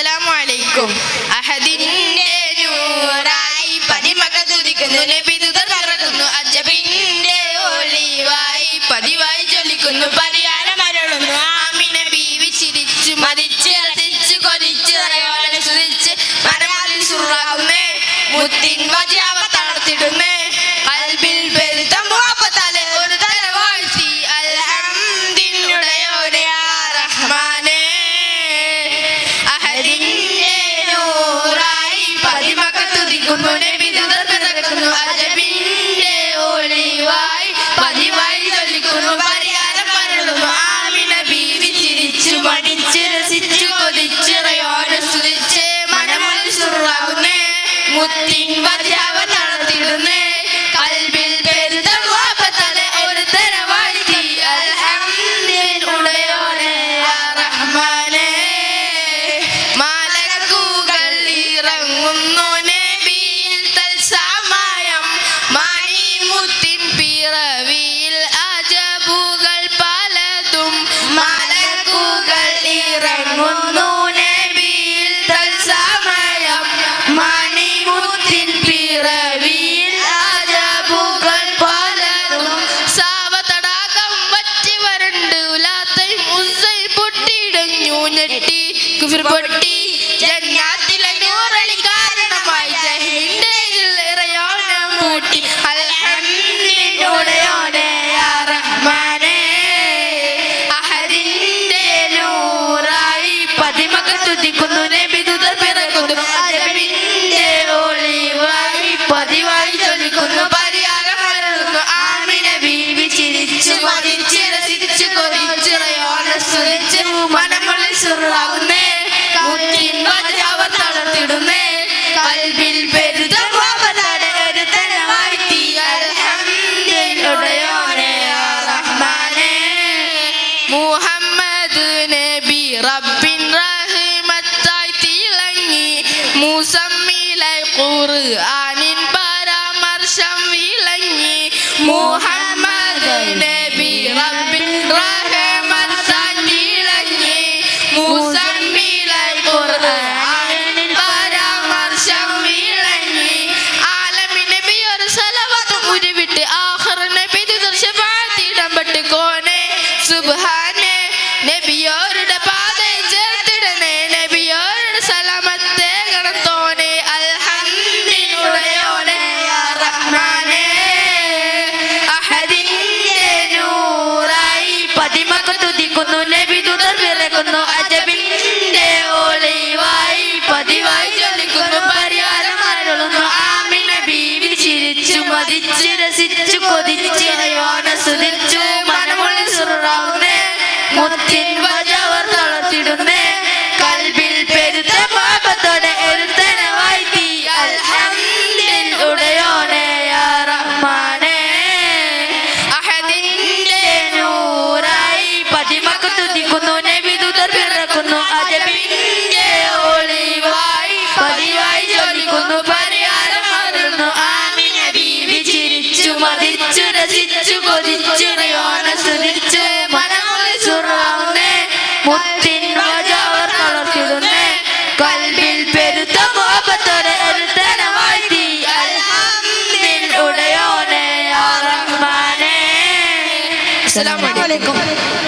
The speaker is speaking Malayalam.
അസ്സലാമു അലൈക്കും അഹദിന്റെ നൂറായി പതിമക തുതിക്കുന്നു നബി അജബിന്റെ ഒളിവായി പതിവായി മുത്തിൻ വജാവ തളർത്തിടുന്നേ നൂറായി പതിമക തുതിക്കുന്നു നബി ദൂതർ അജബിന്റെ ഒളിവായി പതിവായി ചൊല്ലിക്കുന്നു പരിഹാരം മരളുന്നു ആമിന ബീവി ചിരിച്ചു മടിച്ച് രസിച്ചു കൊതിച്ച് റയോനെ സ്തുതിച്ച് മനമൊളി സുറാകുന്നേ മുത്തിൻ വജാവ തളർത്തിടുന്നേ. കൽബിൽ ഇറങ്ങുന്നു നബിയിൽ തൽസമയം മണിമുത്തിൻ പിറവിയിൽ അജബുകൾ പലതും. സാവതടാകം വറ്റി വരണ്ട് ഉലാത്തയും ഉസ്സൈ പൊട്ടിയിടഞ്ഞു ഞെട്ടി. കുഫിർ പൊട്ടി. ജന്നാത്തിലെ നൂറളി കാരണമായി ജഹിന്റെ ഇറയോണം പൂട്ടി അൽഹംദിനുടയോടെ ഖുർആനിൻ പരാമർശം വിളങ്ങി മുഹമ്മദ് നബി റബ്ബിൻ റഹ്മത്തായി മതിച്ച് രസിച്ചു ഉടയോനെ യാ റഹ്മാനേ അസ്സലാമു അലൈക്കും